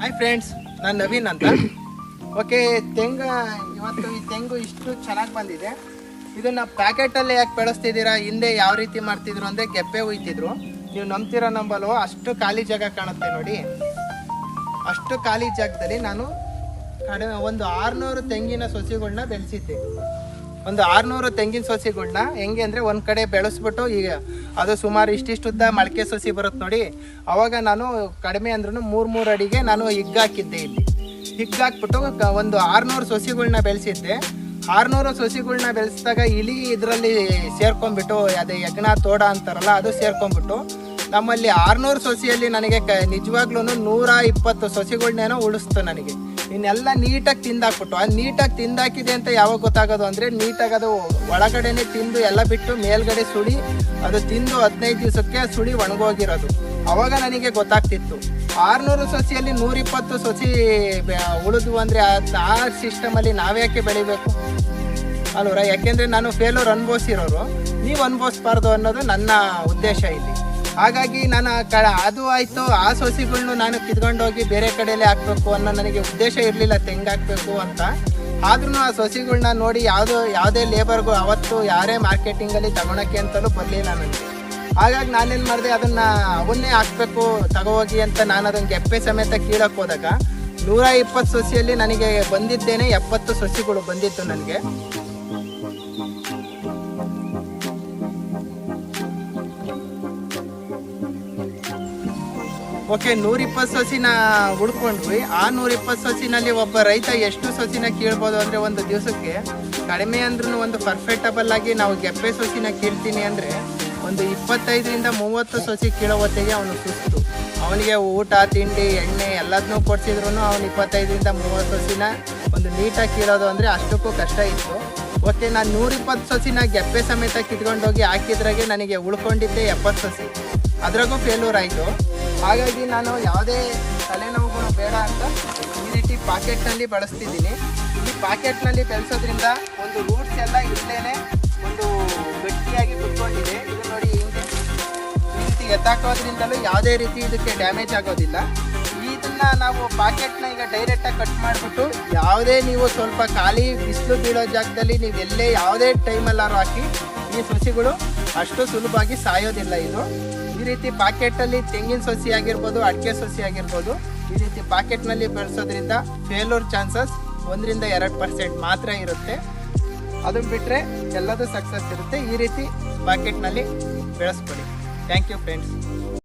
Hi friends ನಾನು ನವೀನ್ ಅಂತ. Okay ತೆಂಗು, ಇವತ್ತು ಈ ತೆಂಗು ಇಷ್ಟು ಚೆನ್ನಾಗಿ ಬಂದಿದೆ. ಇದನ್ನು ಪ್ಯಾಕೆಟಲ್ಲಿ ಯಾಕೆ ಬೆಳೆಸ್ತಿದ್ದೀರಾ? ಹಿಂದೆ ಯಾವ ರೀತಿ ಮಾಡ್ತಿದ್ರು ಅಂದರೆ ಗೆಪ್ಪೆ ಹುಯ್ತಿದ್ರು ನೀವು ನಂಬ್ತಿರೋ ನಂಬಲ್ವೋ? ಅಷ್ಟು ಖಾಲಿ ಜಾಗ ಕಾಣುತ್ತೆ ನೋಡಿ. ಅಷ್ಟು ಖಾಲಿ ಜಾಗದಲ್ಲಿ ನಾನು ಕಡಿಮೆ ಒಂದು ಆರುನೂರು ತೆಂಗಿನ ಸಸಿಗಳನ್ನ ಬೆಳೆಸಿದ್ದೆ. ಒಂದು ಆರ್ನೂರು ತೆಂಗಿನ ಸಸಿಗಳನ್ನ ಹೆಂಗೆ ಅಂದರೆ ಒಂದು ಕಡೆ ಬೆಳೆಸ್ಬಿಟ್ಟು ಈಗ ಅದು ಸುಮಾರು ಇಷ್ಟಿಷ್ಟುದ್ದ ಮೊಳಕೆ ಸಸಿ ಬರುತ್ತೆ ನೋಡಿ. ಅವಾಗ ನಾನು ಕಡಿಮೆ ಅಂದ್ರೂ ಮೂರು ಮೂರು ಅಡಿಗೆ ನಾನು ಹಿಗ್ಗಾಕಿದ್ದೆ ಇಲ್ಲಿ. ಹಿಗ್ಗಾಕ್ಬಿಟ್ಟು ಒಂದು ಆರುನೂರು ಸಸಿಗಳನ್ನ ಬೆಳೆಸಿದ್ದೆ. ಆರುನೂರು ಸಸಿಗಳನ್ನ ಬೆಳೆಸಿದಾಗ ಇಲಿ ಇದರಲ್ಲಿ ಸೇರ್ಕೊಂಡ್ಬಿಟ್ಟು, ಅದೇ ಯಜ್ಞ ತೋಡ ಅಂತಾರಲ್ಲ ಅದು ಸೇರ್ಕೊಂಡ್ಬಿಟ್ಟು, ನಮ್ಮಲ್ಲಿ ಆರ್ನೂರು ಸೊಸಿಯಲ್ಲಿ ನನಗೆ ಕ ನಿಜವಾಗ್ಲೂ ನೂರ ಇಪ್ಪತ್ತು ಸೊಸಿಗಳನ್ನೇನೋ ಉಳಿಸ್ತು ನನಗೆ. ಇನ್ನೆಲ್ಲ ನೀಟಾಗಿ ತಿಂದಾಕ್ಬಿಟ್ಟು, ಆ ನೀಟಾಗಿ ತಿಂದಾಕಿದೆ ಅಂತ ಯಾವಾಗ ಗೊತ್ತಾಗೋದು ಅಂದರೆ ನೀಟಾಗಿ ಅದು ಒಳಗಡೆನೆ ತಿಂದು ಎಲ್ಲ ಬಿಟ್ಟು ಮೇಲ್ಗಡೆ ಸುಳಿ ಅದು ತಿಂದು ಹದಿನೈದು ದಿವಸಕ್ಕೆ ಸುಳಿ ಒಣಗೋಗಿರೋದು. ಅವಾಗ ನನಗೆ ಗೊತ್ತಾಗ್ತಿತ್ತು. ಆರುನೂರು ಸಸಿಯಲ್ಲಿ ನೂರಿಪ್ಪತ್ತು ಸಸಿ ಉಳಿದು ಅಂದರೆ ಆ ಸಿಸ್ಟಮಲ್ಲಿ ನಾವ್ಯಾಕೆ ಬೆಳಿಬೇಕು? ಅಲ್ವರ? ಯಾಕೆಂದರೆ ನಾನು ಫೇಲೂರ್ ಅನುಭವಿಸಿರೋರು. ನೀವು ಅನುಭವಿಸ್ಬಾರ್ದು ಅನ್ನೋದು ನನ್ನ ಉದ್ದೇಶ ಇಲ್ಲಿ. ಹಾಗಾಗಿ ನಾನು ಕ ಅದು ಆಯಿತು. ಆ ಸೊಸಿಗಳ್ನು ನಾನು ಕಿತ್ಕೊಂಡೋಗಿ ಬೇರೆ ಕಡೆಯಲ್ಲೇ ಹಾಕ್ಬೇಕು ಅನ್ನೋ ನನಗೆ ಉದ್ದೇಶ ಇರಲಿಲ್ಲ. ತೆಂಗು ಹಾಕಬೇಕು ಅಂತ. ಆದ್ರೂ ಆ ಸೊಸಿಗಳನ್ನ ನೋಡಿ ಯಾವುದೋ, ಯಾವುದೇ ಲೇಬರ್ಗೂ ಅವತ್ತು ಯಾರೇ ಮಾರ್ಕೆಟಿಂಗಲ್ಲಿ ತಗೊಳಕ್ಕೆ ಅಂತಲೂ ಬರಲಿಲ್ಲ ನನಗೆ. ಹಾಗಾಗಿ ನಾನೇನು ಮಾಡಿದೆ, ಅದನ್ನು ಅವನ್ನೇ ಹಾಕ್ಬೇಕು, ತಗೋಗಿ ಅಂತ ನಾನು ಅದನ್ನು ಗೆಪ್ಪೆ ಸಮೇತ ಕೀಳಕ್ಕೆ ಹೋದಾಗ ನೂರ ಇಪ್ಪತ್ತು ಸೊಸಿಯಲ್ಲಿ ನನಗೆ ಬಂದಿದ್ದೇನೆ, ಎಪ್ಪತ್ತು ಸೊಸಿಗಳು ಬಂದಿತ್ತು ನನಗೆ. ಓಕೆ, ನೂರಿಪ್ಪತ್ತು ಸಸಿನ ಉಳ್ಕೊಂಡ್ವಿ ಆ ನೂರಿಪ್ಪತ್ತು ಸಸಿನಲ್ಲಿ ಒಬ್ಬ ರೈತ ಎಷ್ಟು ಸಸಿನ ಕೀಳ್ಬೋದು ಅಂದರೆ ಒಂದು ದಿವಸಕ್ಕೆ ಕಡಿಮೆ ಅಂದ್ರೂ ಒಂದು ಪರ್ಫೆಕ್ಟಬಲ್ ಆಗಿ ನಾವು ಗೆಪ್ಪೆ ಸಸಿನ ಕೀಳ್ತೀನಿ ಅಂದರೆ ಒಂದು ಇಪ್ಪತ್ತೈದರಿಂದ ಮೂವತ್ತು ಸಸಿ ಕೀಳೋ ಹೊತ್ತಿಗೆ ಅವನು ಸುಸ್ತು. ಅವನಿಗೆ ಊಟ, ತಿಂಡಿ, ಎಣ್ಣೆ ಎಲ್ಲದನ್ನೂ ಕೊಡ್ಸಿದ್ರು ಅವನು ಇಪ್ಪತ್ತೈದರಿಂದ ಮೂವತ್ತು ಸಸಿನ ಒಂದು ನೀಟಾಗಿ ಕೀಳೋದು ಅಂದರೆ ಅಷ್ಟಕ್ಕೂ ಕಷ್ಟ ಇತ್ತು. ಓಕೆ, ನಾನು ನೂರಿಪ್ಪತ್ತು ಸಸಿನ ಗೆಪ್ಪೆ ಸಮೇತ ಕಿತ್ಕೊಂಡೋಗಿ ಹಾಕಿದ್ರಾಗೆ ನನಗೆ ಉಳ್ಕೊಂಡಿದ್ದೆ ಎಪ್ಪತ್ತು ಸಸಿ. ಅದ್ರಾಗೂ ಫೇಲ್ಯೂರ್ ಆಯಿತು. ಹಾಗಾಗಿ ನಾನು ಯಾವುದೇ ತಲೆನೋವುಗಳು ಬೇಡ ಅಂತ ಈ ರೀತಿ ಪಾಕೆಟ್ನಲ್ಲಿ ಬಳಸ್ತಿದ್ದೀನಿ. ಈ ಪಾಕೆಟ್ನಲ್ಲಿ ಬೆಳೆಸೋದ್ರಿಂದ ಒಂದು ರೂಟ್ಸ್ ಎಲ್ಲ ಇಲ್ಲೇ ಒಂದು ಗಟ್ಟಿಯಾಗಿ ಕುತ್ಕೊಂಡಿದೆ. ಇದು ನೋಡಿ ಈ ರೀತಿ ಎತ್ತಾಕೋದ್ರಿಂದಲೂ ಯಾವುದೇ ರೀತಿ ಇದಕ್ಕೆ ಡ್ಯಾಮೇಜ್ ಆಗೋದಿಲ್ಲ. ಇದನ್ನ ನಾವು ಪಾಕೆಟ್ನ ಈಗ ಡೈರೆಕ್ಟಾಗಿ ಕಟ್ ಮಾಡಿಬಿಟ್ಟು ಯಾವುದೇ ನೀವು ಸ್ವಲ್ಪ ಖಾಲಿ ಬಿಸಿಲು ಬೀಳೋ ಜಾಗದಲ್ಲಿ ನೀವು ಎಲ್ಲೇ ಯಾವುದೇ ಟೈಮಲ್ಲಾರು ಹಾಕಿ ಈ ಸಸಿಗಳು ಅಷ್ಟು ಸುಲಭವಾಗಿ ಸಾಯೋದಿಲ್ಲ ಇದು. ರೀತಿ ಪಾಕೆಟಲ್ಲಿ ತೆಂಗಿನ ಸಸಿ ಆಗಿರ್ಬೋದು, ಅಡಿಕೆ ಸಸಿ ಆಗಿರ್ಬೋದು, ಈ ರೀತಿ ಪಾಕೆಟ್ನಲ್ಲಿ ಬೆಳೆಸೋದ್ರಿಂದ ಫೇಲೂರ್ ಚಾನ್ಸಸ್ ಒಂದರಿಂದ ಎರಡು ಪರ್ಸೆಂಟ್ ಮಾತ್ರ ಇರುತ್ತೆ. ಅದನ್ನ ಬಿಟ್ಟರೆ ಎಲ್ಲದೂ ಸಕ್ಸಸ್ ಇರುತ್ತೆ. ಈ ರೀತಿ ಪಾಕೆಟ್ನಲ್ಲಿ ಬೆಳೆಸ್ಕೊಡಿ ಥ್ಯಾಂಕ್ ಯು ಫ್ರೆಂಡ್ಸ್